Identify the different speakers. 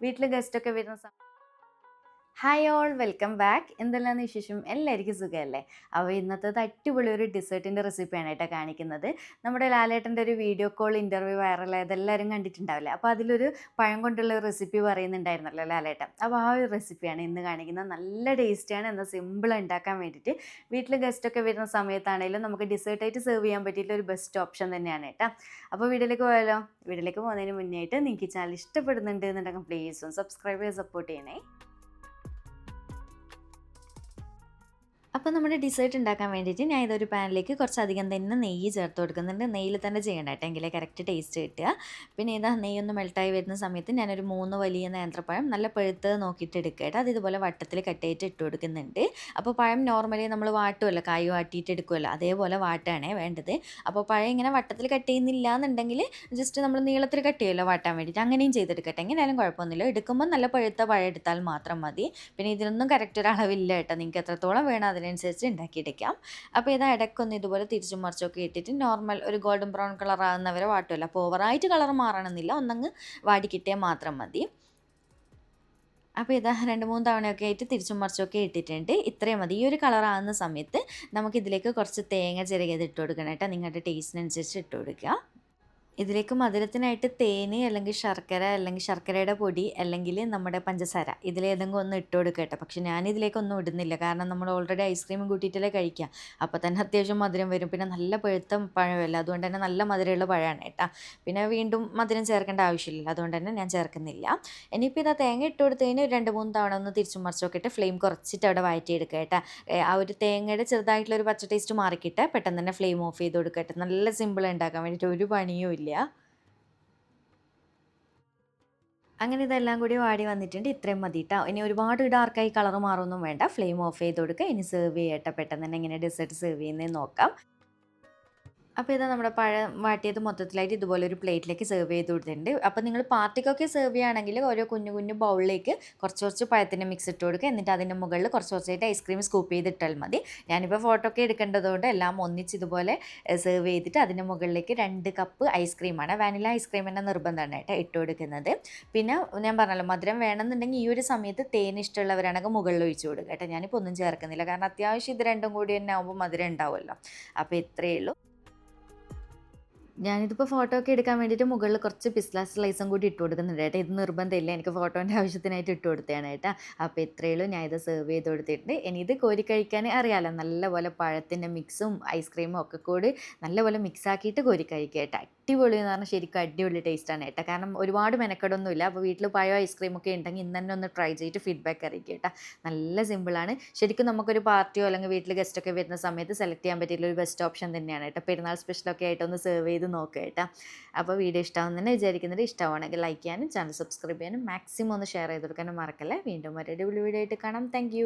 Speaker 1: വീട്ടിൽ ഗസ്റ്റൊക്കെ വരുന്ന സമയം ഹായ് ഓൾ വെൽക്കം ബാക്ക് എന്തെല്ലാം വിശേഷം? എല്ലാവർക്കും സുഖമല്ലേ? അപ്പോൾ ഇന്നത്തെ അടിപൊളി ഒരു ഡിസേർട്ടിന്റെ റെസിപ്പിയാണ് കേട്ടോ കാണിക്കുന്നത്. നമ്മുടെ ലാലേട്ടന്റെ ഒരു വീഡിയോ കോൾ ഇന്റർവ്യൂ വൈറലായത് എല്ലാവരും കണ്ടിട്ടുണ്ടാവില്ലേ? അപ്പോൾ അതിലൊരു പഴം കൊണ്ടുള്ള റെസിപ്പി പറയുന്നുണ്ടായിരുന്നല്ലോ ലാലേട്ടൻ. അപ്പോൾ ആ ഒരു റെസിപ്പിയാണ് ഇന്ന് കാണിക്കുന്നത്. നല്ല ടേസ്റ്റിയാണ് എന്നാൽ സിമ്പിൾ ഉണ്ടാക്കാൻ വേണ്ടിയിട്ട് വീട്ടിൽ ഗസ്റ്റൊക്കെ വരുന്ന സമയത്താണെങ്കിലും നമുക്ക് ഡിസേർട്ടായിട്ട് സെർവ് ചെയ്യാൻ പറ്റിയിട്ടുള്ള ഒരു ബെസ്റ്റ് ഓപ്ഷൻ തന്നെയാണ് കേട്ടോ. അപ്പോൾ വീട്ടിലേക്ക് പോയാലോ? വീട്ടിലേക്ക് പോകുന്നതിന് മുന്നേ ആയിട്ട് നിങ്ങൾക്ക് ചാനൽ ഇഷ്ടപ്പെടുന്നുണ്ട് എന്നുണ്ടെങ്കിൽ പ്ലീസ് സബ്സ്ക്രൈബ് ചെയ്ത് സപ്പോർട്ട് ചെയ്യണേ. അപ്പോൾ നമ്മുടെ ഡിസേർട്ട് ഉണ്ടാക്കാൻ വേണ്ടിയിട്ട് ഞാൻ ഇതൊരു പാനിലേക്ക് കുറച്ചധികം തന്നെ നെയ്യ് ചേർത്ത് കൊടുക്കുന്നുണ്ട്. നെയ്യിൽ തന്നെ ചെയ്യണം കേട്ടോ. എങ്കിലേ കറക്റ്റ് ടേസ്റ്റ് കിട്ടുക. പിന്നെ ഇതാ നെയ്യൊന്ന് മെൽട്ടായി വരുന്ന സമയത്ത് ഞാനൊരു മൂന്ന് വലിയ നേന്ത്രപ്പഴം നല്ല പഴുത്ത് നോക്കിയിട്ട് എടുക്കുക കേട്ടോ. അത് ഇതുപോലെ വട്ടത്തിൽ കട്ടയിട്ട് ഇട്ട് കൊടുക്കുന്നുണ്ട്. അപ്പോൾ പഴം നോർമലി നമ്മൾ വാട്ടുമല്ലോ കായ് വാട്ടിയിട്ട് എടുക്കുമല്ലോ അതേപോലെ വാട്ടാണേ വേണ്ടത്. അപ്പോൾ പഴം ഇങ്ങനെ വട്ടത്തിൽ കട്ട് ചെയ്യുന്നില്ല എന്നുണ്ടെങ്കിൽ ജസ്റ്റ് നമ്മൾ നീളത്തിൽ കട്ട് ചെയ്യുമല്ലോ വാട്ടാൻ വേണ്ടിയിട്ട്. അങ്ങനെയും ചെയ്തെടുക്കട്ടെ. എങ്ങനെയാലും കുഴപ്പമൊന്നുമില്ല. എടുക്കുമ്പോൾ നല്ല പഴുത്ത പഴം എടുത്താൽ മാത്രം മതി. പിന്നെ ഇതിനൊന്നും കറക്റ്റ് ഒരു അളവില്ല കേട്ടോ. നിങ്ങൾക്ക് എത്രത്തോളം വേണം അതിനനുസരിച്ച് ഉണ്ടാക്കിയെടുക്കാം അപ്പോൾ ഇത് ഇടയ്ക്കൊന്ന് ഇതുപോലെ തിരിച്ചും മറിച്ചൊക്കെ ഇട്ടിട്ട് നോർമൽ ഒരു ഗോൾഡൻ ബ്രൗൺ കളർ ആകുന്നവരെ വാട്ടുമല്ല അപ്പോൾ ഓവറായിട്ട് കളർ മാറണമെന്നില്ല. ഒന്നങ്ങ് വാടിക്കിട്ടിയാൽ മാത്രം മതി. അപ്പോൾ ഇതാ രണ്ട് മൂന്ന് തവണയൊക്കെ ആയിട്ട് തിരിച്ചും മറിച്ചൊക്കെ ഇട്ടിട്ടുണ്ട്. ഇത്രയും മതി. ഈ ഒരു കളർ ആകുന്ന സമയത്ത് നമുക്കിതിലേക്ക് കുറച്ച് തേങ്ങ ചിരകിയത് ഇട്ട് കൊടുക്കണം കേട്ടോ. നിങ്ങളുടെ ടേസ്റ്റിനനുസരിച്ച് ഇട്ട് കൊടുക്കുക. ഇതിലേക്ക് മധുരത്തിനായിട്ട് തേന് അല്ലെങ്കിൽ ശർക്കര അല്ലെങ്കിൽ ശർക്കരയുടെ പൊടി അല്ലെങ്കിൽ നമ്മുടെ പഞ്ചസാര. ഇതിലേതെങ്കിലും ഒന്ന് ഇട്ട് കൊടുക്കുക കേട്ടോ പക്ഷെ ഞാനിതിലേക്കൊന്നും ഇടുന്നില്ല. കാരണം നമ്മൾ ഓൾറെഡി ഐസ്ക്രീം കൂട്ടിയിട്ടല്ലേ കഴിക്കുക അപ്പോൾ തന്നെ അത്യാവശ്യം മധുരം വരും. പിന്നെ നല്ല പഴുത്ത പഴമല്ല? അതുകൊണ്ട് തന്നെ നല്ല മധുരമുള്ള പഴമാണ് കേട്ടോ. പിന്നെ വീണ്ടും മധുരം ചേർക്കേണ്ട ആവശ്യമില്ല അതുകൊണ്ട് തന്നെ ഞാൻ ചേർക്കുന്നില്ല. ഇനിയിപ്പോൾ ഇതാ തേങ്ങ ഇട്ട് കൊടുത്തതിന് രണ്ട് മൂന്ന് തവണ ഒന്ന് തിരിച്ചും മറിച്ച് നോക്കിയിട്ട് ഫ്ലെയിം കുറച്ചിട്ട് അവിടെ വഴറ്റിയെടുക്കുക കേട്ടോ. ആ ഒരു തേങ്ങയുടെ ചെറുതായിട്ടുള്ള ഒരു പച്ച ടേസ്റ്റ് മാറിക്കിട്ട്. പെട്ടെന്ന് തന്നെ ഫ്ലെയിം ഓഫ് ചെയ്ത് കൊടുക്കട്ടെ നല്ല സിമ്പിൾ ഉണ്ടാക്കാൻ വേണ്ടിയിട്ട് ഒരു പണിയും ഇല്ല. അങ്ങനെ ഇതെല്ലാം കൂടി വാടി വന്നിട്ടുണ്ട്. ഇത്രയും മതി കേട്ടോ ഇനി ഒരുപാട് ഡാർക്കായി കളർ മാറൊന്നും വേണ്ട. ഫ്ലെയിം ഓഫ് ചെയ്ത് കൊടുക്കുക ഇനി സെർവ് ചെയ്യട്ടെ. പെട്ടെന്ന് തന്നെ ഇങ്ങനെ ഡെസേർട്ട് സെർവ് ചെയ്യുന്നത് നോക്കാം. അപ്പോൾ ഇത് നമ്മുടെ പഴം വാട്ടിയത് മൊത്തത്തിലായിട്ട് ഇതുപോലെ ഒരു പ്ലേറ്റിലേക്ക് സെർവ് ചെയ്ത് കൊടുത്തിട്ടുണ്ട്. അപ്പോൾ നിങ്ങൾ പാർട്ടിക്കൊക്കെ സെർവ് ചെയ്യുകയാണെങ്കിൽ ഓരോ കുഞ്ഞു കുഞ്ഞു ബൗളിലേക്ക് കുറച്ച് കുറച്ച് പഴത്തിന്റെ മിക്സ് ഇട്ട് കൊടുക്കുക. എന്നിട്ട് അതിന്റെ മുകളിൽ കുറച്ച് കുറച്ചായിട്ട് ഐസ്ക്രീം സ്കൂപ്പ് ചെയ്തിട്ടാൽ മതി. ഞാനിപ്പോൾ ഫോട്ടോ ഒക്കെ എടുക്കേണ്ടതുകൊണ്ട് എല്ലാം ഒന്നിച്ച് ഇതുപോലെ സെർവ് ചെയ്തിട്ട് അതിന്റെ മുകളിലേക്ക് രണ്ട് കപ്പ് ഐസ്ക്രീമാണ് വാനില ഐസ്ക്രീം തന്നെ നിർബന്ധമാണ് കേട്ടോ ഇട്ട് കൊടുക്കുന്നത്. പിന്നെ ഞാൻ പറഞ്ഞല്ലോ മധുരം വേണമെന്നുണ്ടെങ്കിൽ ഈ ഒരു സമയത്ത് തേൻ ഇഷ്ടമുള്ളവരാണെങ്കിൽ മുകളിൽ ഒഴിച്ചു കൊടുക്കുക കേട്ടോ. ഞാനിപ്പോൾ ഒന്നും ചേർക്കുന്നില്ല. കാരണം അത്യാവശ്യം ഇത് രണ്ടും കൂടി തന്നെ ആകുമ്പോൾ മധുരം ഉണ്ടാവുമല്ലോ. അപ്പോൾ ഇത്രയേ ഉള്ളൂ. ഞാനിതിപ്പോൾ ഫോട്ടോ ഒക്കെ എടുക്കാൻ വേണ്ടിയിട്ട് മുകളിൽ കുറച്ച് പിസ്ല സ്ലൈസും കൂടി ഇട്ട് കൊടുക്കുന്നുണ്ട് കേട്ടോ ഇത് നിർബന്ധമില്ല. എനിക്ക് ഫോട്ടോന്റെ ആവശ്യത്തിനായിട്ട് ഇട്ട് കൊടുത്തതാണ് കേട്ടോ അപ്പോൾ ഇത്രയേ ഉള്ളൂ. ഞാൻ സെർവ് ചെയ്ത് കൊടുത്തിട്ടുണ്ട്. ഇനി ഇത് കോരി കഴിക്കാൻ അറിയാമല്ലോ നല്ലപോലെ പഴത്തിന്റെ മിക്സും ഐസ്ക്രീമും ഒക്കെ കൂടി നല്ലപോലെ മിക്സ് ആക്കിയിട്ട് കോരി കഴിക്കുക കേട്ടോ അടിപൊളി എന്ന് പറഞ്ഞാൽ ശരിക്കും അടിപൊളി ടേസ്റ്റാണ് കേട്ടോ. കാരണം ഒരുപാട് മെനക്കെടൊന്നുമില്ല. അപ്പോൾ വീട്ടിൽ പഴയ ഐസ്ക്രീം ഒക്കെ ഉണ്ടെങ്കിൽ ഇന്ന് തന്നെ ഒന്ന് ട്രൈ ചെയ്തിട്ട് ഫീഡ്ബാക്ക് അറിയിക്കുക കേട്ടോ. നല്ല സിമ്പിളാണ് ശരിക്കും നമുക്കൊരു പാർട്ടിയോ അല്ലെങ്കിൽ വീട്ടിൽ ഗസ്റ്റൊക്കെ വരുന്ന സമയത്ത് സെലക്ട് ചെയ്യാൻ പറ്റിയുള്ള ഒരു ബെസ്റ്റ് ഓപ്ഷൻ തന്നെയാണ് കേട്ടോ. പെരുന്നാൾ സ്പെഷ്യലൊക്കെ ആയിട്ട് ഒന്ന് സെർവ് ചെയ്ത് നോക്കുക കേട്ടോ. അപ്പോൾ വീഡിയോ ഇഷ്ടമാവും തന്നെ വിചാരിക്കുന്നത് ഇഷ്ടമാണെങ്കിൽ ലൈക്ക് ചെയ്യാനും ചാനൽ സബ്സ്ക്രൈബ് ചെയ്യാനും മാക്സിമം ഒന്ന് ഷെയർ ചെയ്ത് കൊടുക്കാനും മറക്കല്ലേ. വീണ്ടും ഒരു അടിപൊളി വീഡിയോ ആയിട്ട് കാണാം. താങ്ക്